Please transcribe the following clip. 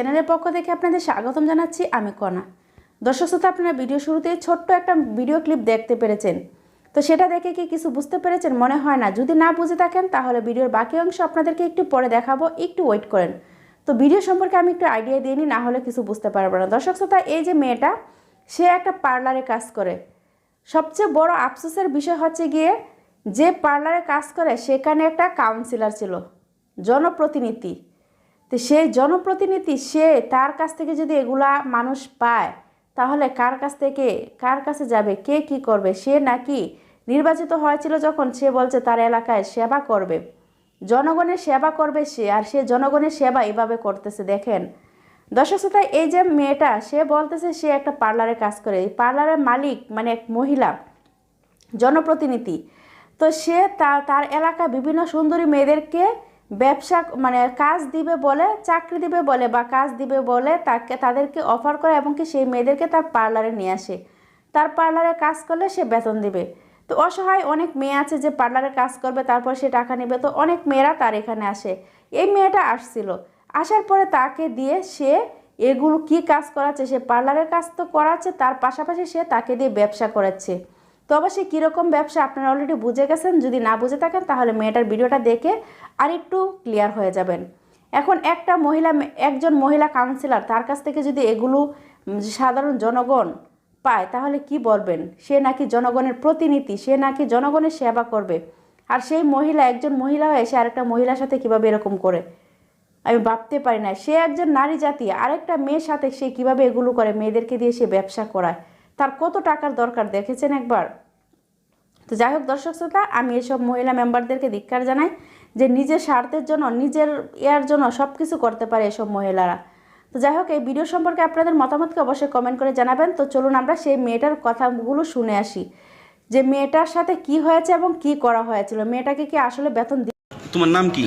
চ্যানেলের পক্ষ থেকে আপনাদের স্বাগতম জানাচ্ছি আমি কণা দর্শক শ্রোতা, আপনারা ভিডিও শুরুতে ছোট্ট একটা ভিডিও ক্লিপ দেখতে পেরেছেন। তো সেটা দেখে কি কিছু বুঝতে পেরেছেন? মনে হয় না। যদি না বুঝে থাকেন, তাহলে ভিডিওর বাকি অংশ আপনাদেরকে একটু পরে দেখাবো। একটু ওয়েট করেন। তো ভিডিও সম্পর্কে আমি একটু আইডিয়া দিয়ে নিই, না হলে কিছু বুঝতে পারব না। দর্শক শ্রোতা, এই যে মেয়েটা, সে একটা পার্লারে কাজ করে। সবচেয়ে বড় আফসোসের বিষয় হচ্ছে গিয়ে, যে পার্লারে কাজ করে, সেখানে একটা কাউন্সিলর ছিল, জনপ্রতিনিধি। তো সে জনপ্রতিনিধি, সে তার কাছ থেকে যদি এগুলা মানুষ পায়, তাহলে কার কাছ থেকে, কার কাছে যাবে, কে কি করবে? সে নাকি নির্বাচিত হয়েছিল যখন সে বলছে তার এলাকায় সেবা করবে। জনগণের সেবা করবে সে, আর সে জনগণের সেবা এভাবে করতেছে, দেখেন। দর্শক এই যে মেয়েটা, সে বলতেছে সে একটা পার্লারে কাজ করে। এই পার্লারের মালিক মানে এক মহিলা, জনপ্রতিনিধি। তো সে তার এলাকা বিভিন্ন সুন্দরী মেয়েদেরকে ব্যবসা মানে কাজ দিবে বলে, চাকরি দিবে বলে বা কাজ দিবে বলে তাকে, তাদেরকে অফার করে এবং কি সেই মেয়েদেরকে তার পার্লারে নিয়ে আসে। তার পার্লারে কাজ করলে সে বেতন দিবে। তো অসহায় অনেক মেয়ে আছে যে পার্লারে কাজ করবে, তারপর সে টাকা নেবে। তো অনেক মেয়েরা তার এখানে আসে। এই মেয়েটা আসছিল। আসার পরে তাকে দিয়ে সে এগুলো কি কাজ করাচ্ছে, সে পার্লারের কাজ তো করাচ্ছে, তার পাশাপাশি সে তাকে দিয়ে ব্যবসা করাচ্ছে। তো অবশ্যই কীরকম ব্যবসা আপনারা অলরেডি বুঝে গেছেন, যদি না বুঝে থাকেন তাহলে মেয়েটার ভিডিওটা দেখে আরেকটু ক্লিয়ার হয়ে যাবেন। এখন একটা মহিলা, একজন মহিলা কাউন্সিলর তার কাছ থেকে যদি এগুলো সাধারণ জনগণ পায়, তাহলে কি বলবেন? সে নাকি জনগণের প্রতিনিধি, সে নাকি জনগণের সেবা করবে। আর সেই মহিলা, একজন মহিলা হয়ে সে আরেকটা মহিলার সাথে কীভাবে এরকম করে? আমি ভাবতে পারি না। সে একজন নারী জাতি, আরেকটা মেয়ের সাথে সে কীভাবে এগুলো করে? মেয়েদেরকে দিয়ে সে ব্যবসা করায়। তার কত টাকার দরকার দেখেছেন একবার? তো যাই হোক, দর্শক শ্রোতা, আমি এসব মহিলা মেম্বারদেরকে ধিক্কার জানাই যে নিজের স্বার্থের জন্য, নিজের ইয়ার জন্য সব কিছু করতে পারে এসব মহিলারা। তো যাই হোক, এই ভিডিও সম্পর্কে আপনাদের মতামতকে অবশ্যই কমেন্ট করে জানাবেন। তো চলুন আমরা সেই মেয়েটার কথাগুলো শুনে আসি। যে মেয়েটার সাথে কি হয়েছে এবং কি করা হয়েছিল? মেয়েটাকে কি আসলে বেতন তোমার নাম কি?